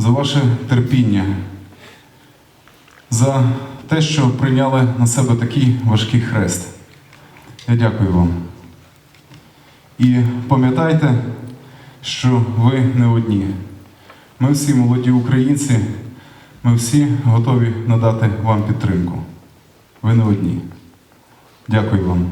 за ваше терпіння, за те, що прийняли на себе такий важкий хрест. Я дякую вам. І пам'ятайте, що ви не одні. Ми всі молоді українці, ми всі готові надати вам підтримку. Ви не одні. Дякую вам.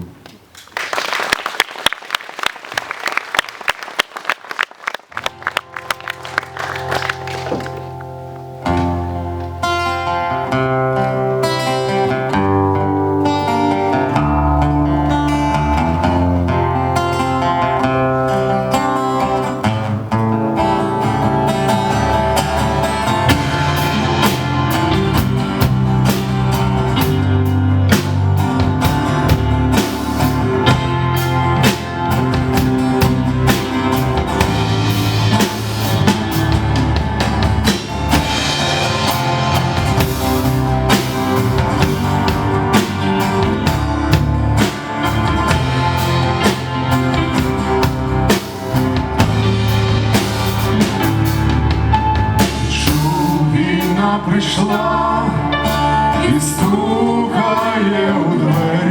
Війна прийшла і стукає у двері,